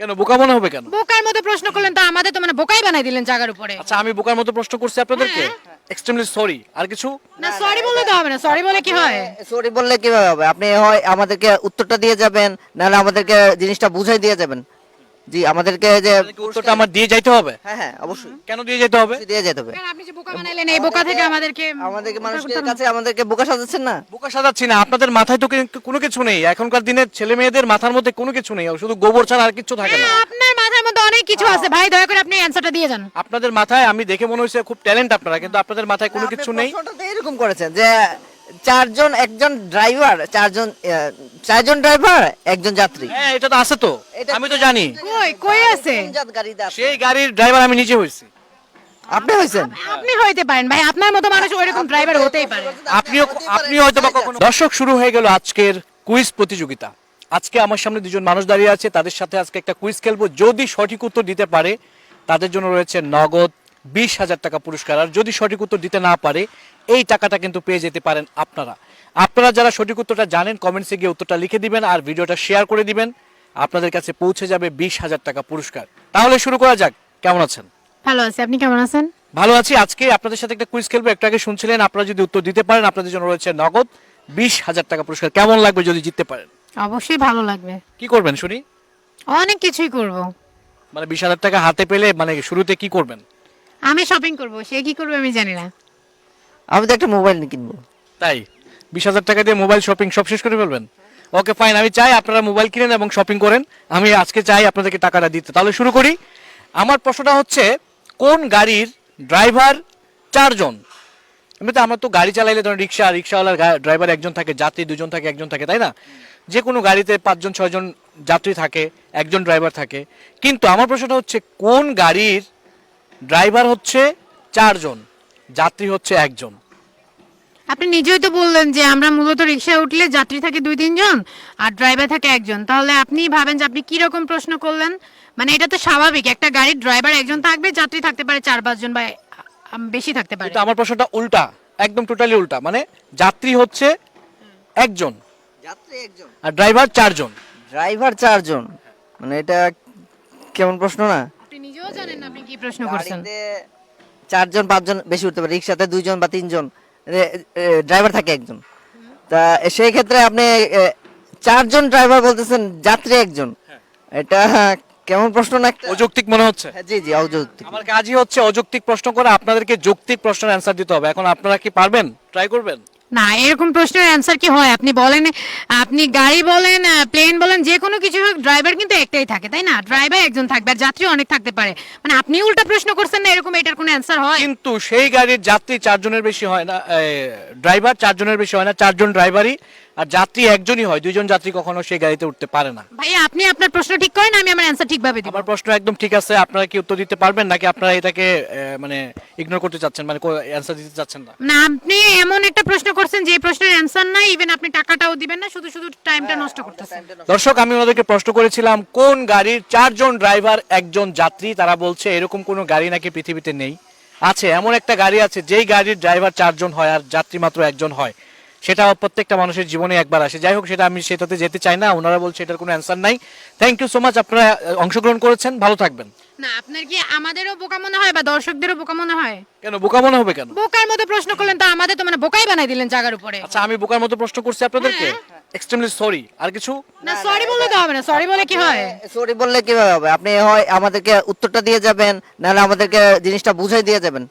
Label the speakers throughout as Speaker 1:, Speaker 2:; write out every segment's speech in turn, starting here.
Speaker 1: কেন বোকা মনে হবে কেন?
Speaker 2: বোকার মতো প্রশ্ন করলেন তো আমাদের তো মানে বোকাই বানাই দিলেন জায়গার উপরে।
Speaker 1: আচ্ছা আমি বোকার মতো প্রশ্ন করছি আপনাদেরকে?
Speaker 2: হ্যাঁ।
Speaker 1: এক্সট্রিমলি সরি আর কিছু?
Speaker 2: না সরি বলে তো হবে না সরি বলে কি হয়?
Speaker 3: সরি বললে কি হবে? আপনি হয় আমাদেরকে উত্তরটা দিয়ে যাবেন নাহলে আমাদেরকে জিনিসটা বুঝাই দিয়ে যাবেন। জি আমাদেরকে যে
Speaker 1: উত্তরটা আমার দিয়ে যাইতে হবে?
Speaker 3: হ্যাঁ হ্যাঁ অবশ্যই।
Speaker 1: কেন দিয়ে যেতে হবে?
Speaker 3: দিয়ে যেতে হবে।
Speaker 2: আপনি যে বোকা বানাইলেন এই বোকা থেকে আমাদেরকে
Speaker 3: আমাদেরকে মানুষের কাছে আমাদেরকে বোকা সাজাচ্ছেন না?
Speaker 1: বোকা সাজাচ্ছি না আপনাদের মাথায় তো কোনো কিছু নেই। এখনকার দিনের ছেলে মেয়েদের মাথার মধ্যে কোনো কিছু নেই শুধু গোবর ছাড়া আর কিছু থাকে না।
Speaker 2: হ্যাঁ, আপনার মাথার মধ্যে অনেক কিছু আছে। ভাই দয়া করে আপনি অ্যানসারটা দিয়ে যান।
Speaker 1: আপনাদের মাথায় আমি দেখে মনে হয়েছে খুব ট্যালেন্ট আপনারা কিন্তু আপনাদের মাথায় কোনো কিছু নেই।
Speaker 3: এরকম করেছেন যে চারজন একজন ড্রাইভার চারজন চারজন ড্রাইভার একজন যাত্রী।
Speaker 1: হ্যাঁ এটা তো আছে তো। আমি তো জানি।
Speaker 2: কই কই আছে?
Speaker 1: সেই গাড়ির ড্রাইভার আমি নিজে হয়েছি।
Speaker 3: আপনি হয়েছেন?
Speaker 2: আপনি হইতে পারেন ভাই আপনার মতো মানুষ ওইরকম ড্রাইভার হতেই পারে।
Speaker 1: আপনিও আপনি হয়তো বা কখনো দর্শক শুরু হয়ে গেল আজকের কুইজ প্রতিযোগিতা। আজকে আমার সামনে দুজন মানুষ দাঁড়িয়ে আছে। তাদের সাথে আজকে একটা কুইজ খেলব। যদি সঠিক উত্তর দিতে পারে তাদের জন্য রয়েছে নগদ বিশ হাজার টাকা পুরস্কার। আর যদি সঠিক উত্তর দিতে না পারে এই টাকাটা কিন্তু পেয়ে যেতে পারেন আপনারা। আপনারা যারা সঠিক উত্তরটা জানেন কমেন্টসে গিয়ে উত্তরটা লিখে দিবেন আর ভিডিওটা শেয়ার করে দিবেন। আপনাদের কাছে পৌঁছে যাবে বিশ হাজার টাকা পুরস্কার। তাহলে শুরু করা যাক। কেমন আছেন?
Speaker 2: ভালো আছে। আপনি কেমন আছেন?
Speaker 1: ভালো আছি। আজকে আপনাদের সাথে একটা কুইজ খেলব। একটু আগে শুনছিলেন আপনারা যদি উত্তর দিতে পারেন আপনাদের জন্য রয়েছে নগদ বিশ হাজার টাকা পুরস্কার। কেমন লাগবে যদি জিততে পারেন?
Speaker 2: অবশ্যই ভালো লাগবে।
Speaker 1: কি করবেন শুনি?
Speaker 2: অনেক কিছুই করব।
Speaker 1: মানে বিশ হাজার টাকা হাতে পেলে মানে শুরুতে কি করবেন?
Speaker 2: আমি শপিং করব সে কি করবে আমি জানি না।
Speaker 3: আমি তো একটা মোবাইল কিনবো।
Speaker 1: তাই? বিশ হাজার টাকা দিয়ে মোবাইল শপিং সব শেষ করে ফেলবেন? ওকে ফাইন আমি চাই আপনারা মোবাইল কিনেন এবং শপিং করেন। আমি আজকে চাই আপনাদেরকে টাকাটা দিতে। তাহলে শুরু করি। আমার প্রশ্নটা হচ্ছে কোন গাড়ির ড্রাইভার চারজন? এমনিতে আমরা তো গাড়ি চালাইলে ধরুন রিক্সা রিক্সাওয়ালার ড্রাইভার একজন থাকে যাত্রী দুজন থাকে একজন থাকে তাই না? যে কোনো গাড়িতে পাঁচজন ছয়জন যাত্রী থাকে একজন ড্রাইভার থাকে। কিন্তু আমার প্রশ্নটা হচ্ছে কোন গাড়ির ড্রাইভার হচ্ছে চারজন যাত্রী হচ্ছে একজন।
Speaker 2: আপনি নিজেই তো বললেন যে আমরা মূলত রিক্সায় উঠলে যাত্রী থাকে দুই তিনজন আর ড্রাইভার থাকে একজন। তাহলে আপনি ভাবেন যে আপনি কি রকম প্রশ্ন করলেন? মানে এটা তো স্বাভাবিক একটা গাড়ির ড্রাইভার একজন থাকবে যাত্রী থাকতে পারে চার পাঁচজন বা বেশি থাকতে পারে।
Speaker 1: কিন্তু আমার প্রশ্নটা উল্টা একদম টোটালি উল্টা। মানে যাত্রী হচ্ছে একজন
Speaker 3: যাত্রী একজন।
Speaker 1: আর ড্রাইভার চারজন।
Speaker 3: ড্রাইভার চারজন? মানে এটা কেমন প্রশ্ন না?
Speaker 2: জানেন না আপনি কি প্রশ্ন করছেন?
Speaker 3: চারজন পাঁচজন বেশি উঠতে পারে রিক্সাতে দুইজন বা তিনজন ড্রাইভার থাকে একজন। তা সেই ক্ষেত্রে আপনি চারজন ড্রাইভার বলতেছেন যাত্রী একজন। এটা কেমন প্রশ্ন না
Speaker 1: অযৌক্তিক মনে হচ্ছে?
Speaker 3: হ্যাঁ, জি জি অযৌক্তিক।
Speaker 1: আমার কাজই হচ্ছে অযৌক্তিক প্রশ্ন করে আপনাদেরকে যৌক্তিক প্রশ্নের অ্যান্সার দিতে হবে। এখন আপনারা কি পারবেন? ট্রাই করবেন?
Speaker 2: না এরকম প্রশ্নের অ্যান্সার কি হয়? আপনি বলেন আপনি গাড়ি বলেন প্লেন বলেন যে কোনো কিছু হোক ড্রাইভার কিন্তু একটাই থাকে তাই না? ড্রাইভার একজন থাকবে আর যাত্রী অনেক থাকতে পারে। মানে আপনি উল্টা প্রশ্ন করছেন না এরকম এটার কোনো অ্যান্সার হয়?
Speaker 1: কিন্তু সেই গাড়ির যাত্রী চারজনের বেশি হয় না ড্রাইভার চারজনের বেশি হয় না চারজন ড্রাইভারই আর যাত্রী একজনই হয় দুইজন যাত্রী কখনো সেই গাড়িতে উঠতে পারে না।
Speaker 2: ভাই আপনি আপনার প্রশ্ন ঠিক করেন আমি আমার অ্যান্সার ঠিকভাবে দিব।
Speaker 1: আমার প্রশ্ন একদম ঠিক আছে আপনারা কি উত্তর দিতে পারবেন নাকি আপনারা এটাকে মানে ইগনোর করতে চাচ্ছেন মানে অ্যান্সার দিতে চাচ্ছেন না?
Speaker 2: না আপনি এমন একটা প্রশ্ন করছেন যে প্রশ্নের অ্যানসার নাই ইভেন আপনি টাকাটাও দিবেন না শুধু শুধু টাইমটা নষ্ট করতেছেন।
Speaker 1: দর্শক আমি ওনাদেরকে প্রশ্ন করেছিলাম কোন গাড়ির চারজন ড্রাইভার একজন যাত্রী? তারা বলছে এরকম কোনো গাড়ি নাকি পৃথিবীতে নেই। আছে এমন একটা গাড়ি আছে যেই গাড়ির ড্রাইভার চারজন হয় আর যাত্রী মাত্র একজন হয়। সেটা প্রত্যেকটা মানুষের জীবনে একবার আসে। যাই হোক সেটা আমি সেটাতে যেতে চাই না। ওনারা বলছে এটার কোনো অ্যান্সার নাই। থ্যাংক ইউ সো মাচ আপনারা অংশগ্রহণ করেছেন। ভালো থাকবেন।
Speaker 2: না আপনার কি আমাদেরও বোকা মনে হয় বা দর্শকদেরও বোকা মনে হয়?
Speaker 1: কেন বোকা মনে হবে কেন?
Speaker 2: বোকার মতো প্রশ্ন করলেন তো আমাদের তো মানে বোকাই বানাই দিলেন জায়গার উপরে।
Speaker 1: আচ্ছা আমি বোকার মতো প্রশ্ন করছি আপনাদেরকে? এক্সট্রিমলি সরি আর কিছু?
Speaker 2: না সরি বললে তো হবে না। সরি বলে কি হয়?
Speaker 3: সরি বললে কীভাবে হবে? আপনি হয় আমাদেরকে উত্তরটা দিয়ে যাবেন নাহলে আমাদেরকে জিনিসটা বুঝাই দিয়ে যাবেন।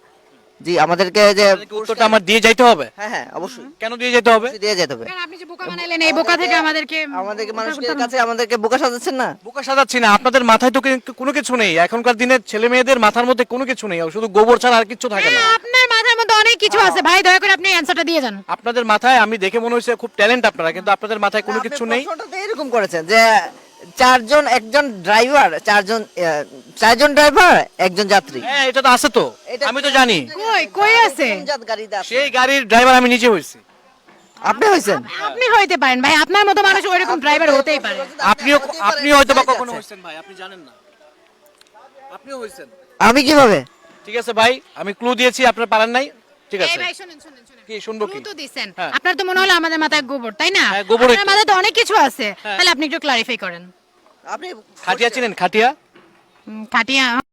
Speaker 3: জি আমাদেরকে যে
Speaker 1: উত্তরটা আমার দিয়ে যাইতে হবে?
Speaker 3: হ্যাঁ হ্যাঁ অবশ্যই।
Speaker 1: কেন দিয়ে যেতে হবে?
Speaker 3: দিয়ে যেতে হবে।
Speaker 2: কারণ আপনি যে বোকা বানাইলেন এই বোকা থেকে আমাদেরকে
Speaker 3: আমাদেরকে মানুষের কাছে আমাদেরকে বোকা সাজাচ্ছেন না?
Speaker 1: বোকা সাজাচ্ছি না আপনাদের মাথায় তো কোনো কিছু নেই। এখনকার দিনের ছেলে মেয়েদের মাথার মধ্যে কোনো কিছু নেই শুধু গোবর ছাড়া আর কিছু থাকে না।
Speaker 2: আপনার মাথার মধ্যে অনেক কিছু আছে। ভাই দয়া করে আপনি অ্যান্সারটা দিয়ে যান।
Speaker 1: আপনাদের মাথায় আমি দেখে মনে হচ্ছে খুব ট্যালেন্ট আপনারা কিন্তু আপনাদের মাথায় কোনো কিছু নেই।
Speaker 3: এরকম করেছেন যে চারজন একজন ড্রাইভার চারজন চারজন ড্রাইভার একজন যাত্রী।
Speaker 1: হ্যাঁ এটা তো আছে তো। আমি তো জানি।
Speaker 2: কই কই আছে?
Speaker 1: সেই গাড়ির ড্রাইভার আমি নিজে হয়েছি।
Speaker 3: আপনি হয়েছেন?
Speaker 2: আপনি হইতে পারেন ভাই আপনার মতো মানুষ ওইরকম ড্রাইভার হতেই পারে।
Speaker 1: আপনিও আপনি হয়তো বা কখনো। হয়েছেন ভাই আপনি জানেন না। আপনিও হয়েছেন।
Speaker 3: আমি কীভাবে?
Speaker 1: ঠিক আছে ভাই আমি ক্লু দিয়েছি আপনারা পারেন নাই। ঠিক আছে।
Speaker 2: ভাই শুনুন শুনুন শুনুন।
Speaker 1: কি শুনব কি?
Speaker 2: তো দিছেন।
Speaker 1: হ্যাঁ।
Speaker 2: আপনার তো মনে হলো আমাদের মাথায় গোবর তাই না?
Speaker 1: হ্যাঁ,
Speaker 2: আপনার মাথায় তো অনেক কিছু আছে। তাহলে আপনি একটু ক্লারিফাই করেন।
Speaker 3: আপনি
Speaker 1: খাটিয়া চিনেন খাটিয়া?
Speaker 2: খাটিয়া।